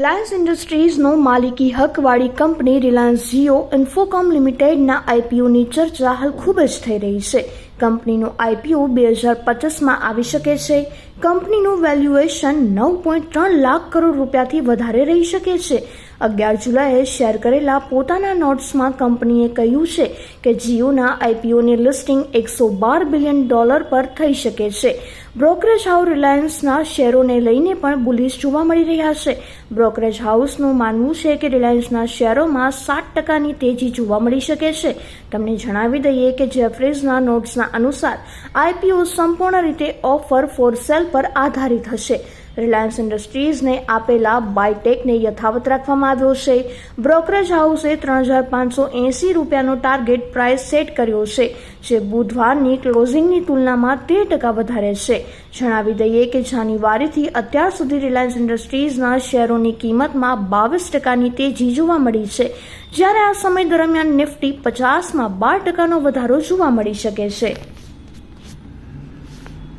Reliance ઇન્ડસ્ટ્રીઝનો માલિકી હકવાળી કંપની રિલાયન્સ જીઓ ઇન્ફોકોમ લિમિટેડના આઈપીઓની ચર્ચા હાલ ખૂબ જ થઈ રહી છે. કંપનીનો આઈપીઓ બે હજાર પચાસમાં આવી શકે છે. કંપનીનું વેલ્યુએશન નવ પોઈન્ટ ત્રણ લાખ કરોડ રૂપિયાથી વધારે રહી શકે છે. અગિયાર જુલાઈએ શેર કરેલા પોતાના નોટ્સમાં કંપનીએ કહ્યું છે કે જીઓના આઈપીઓની લિસ્ટિંગ એકસો બાર બિલિયન ડોલર પર થઈ શકે છે. બ્રોકરેજ હાઉસ રિલાયન્સના શેરોને લઈને પણ બુલિશ જોવા મળી રહ્યા છે. બ્રોકરેજ હાઉસનું માનવું છે કે રિલાયન્સના શેરોમાં સાત ટકાની તેજી જોવા મળી શકે છે. તમને જણાવી દઈએ કે જેફરીઝના નોટ્સના અનુસાર આઈપીઓ સંપૂર્ણ રીતે ઓફર ફોર સેલ પર આધારિત હશે. રિલાયન્સ ઇન્ડસ્ટ્રીઝને આપેલા બાયટેકને યથાવત રાખવામાં આવ્યો છે. બ્રોકરેજ હાઉસે ત્રણ હજાર પાંચસો એંસી રૂપિયાનો ટાર્ગેટ પ્રાઇસ સેટ કર્યો છે, જે બુધવારની ક્લોઝિંગની તુલનામાં તેર ટકા વધારે છે. જણાવી દઈએ કે જાન્યુઆરીથી અત્યાર સુધી રિલાયન્સ ઇન્ડસ્ટ્રીઝના શેરોની કિંમતમાં બાવીસ ટકાની તેજી જોવા મળી છે, જ્યારે આ સમય દરમિયાન નિફ્ટી પચાસમાં બાર ટકાનો વધારો જોવા મળી શકે છે.